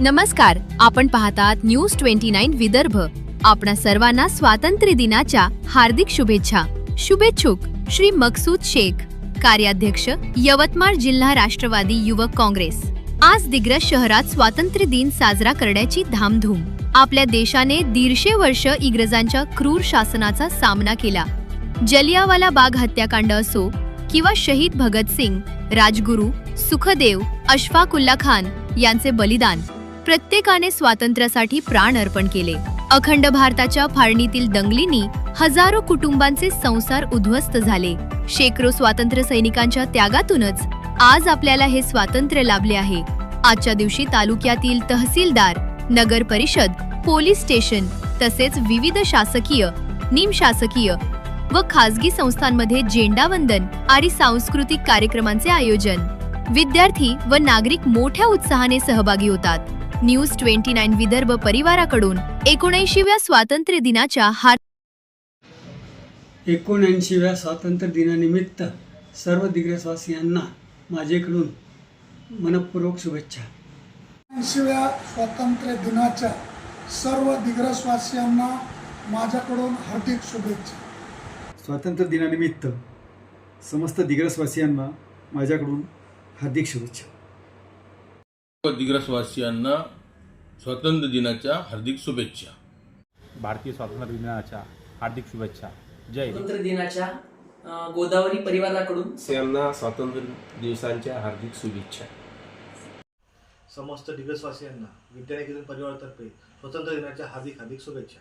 नमस्कार आपण पाहतात न्यूज ट्वेंटी नाईन विदर्भ. आपणा सर्वांना स्वातंत्र्य दिनाच्या हार्दिक शुभेच्छा. शुभेच्छुक श्री मकसूद शेख. कार्याध्यक्ष यवतमाळ जिल्हा राष्ट्रवादी युवक काँग्रेस. आज दिग्रस शहरात स्वातंत्र्य दिन साजरा करण्याची धामधूम. आपल्या देशाने दीडशे वर्ष इंग्रजांच्या क्रूर शासनाचा सामना केला. जलियावाला बाग हत्याकांड असो किंवा शहीद भगतसिंग राजगुरू सुखदेव अशफाकुल्ला खान यांचे बलिदान. प्रत्येकाने स्वातंत्र्यासाठी प्राण अर्पण केले. अखंड भारताच्या फाळणीतील दंगलींनी हजारो कुटुंबांचे संसार उद्ध्वस्त झाले. शेकडो स्वातंत्र्य सैनिकांच्या त्यागातूनच आज आपल्याला हे स्वातंत्र्य लाभले आहे. आजच्या दिवशी तालुक्यातील तहसीलदार नगर परिषद पोलीस स्टेशन तसेच विविध शासकीय निमशासकीय व खासगी संस्थांमध्ये झेंडावंदन आणि सांस्कृतिक कार्यक्रमांचे आयोजन. विद्यार्थी व नागरिक मोठ्या उत्साहाने सहभागी होतात. न्यूज ट्वेंटी नाईन विदर्भ परिवाराकडून एकोणऐंशीव्या स्वातंत्र्य दिनाच्या हार्दिक एकोणऐंशीव्या स्वातंत्र्य दिनानिमित्त सर्व दिग्रसवासियांना माझेकडून मनपूर्वक शुभेच्छा. ऐंशीव्या स्वातंत्र्य दिनाच्या सर्व दिग्रसवासियांना माझ्याकडून हार्दिक शुभेच्छा. स्वातंत्र्य दिनानिमित्त समस्त दिग्रसवासियांना माझ्याकडून हार्दिक शुभेच्छा. दिग्रसवासियांना स्वातंत्र्य दिनाच्या हार्दिक शुभेच्छा. भारतीय स्वातंत्र्य दिनाच्या हार्दिक शुभेच्छा. जय हिंद. स्वातंत्र्य दिनाच्या अ, गोदावरी परिवाराकडून. यांना स्वातंत्र्य दिवसांच्या हार्दिक शुभेच्छा. समस्त दिग्रसवासियांना विद्यानिकेतन परिवारातर्फे स्वातंत्र्य दिनाच्या हार्दिक हार्दिक शुभेच्छा.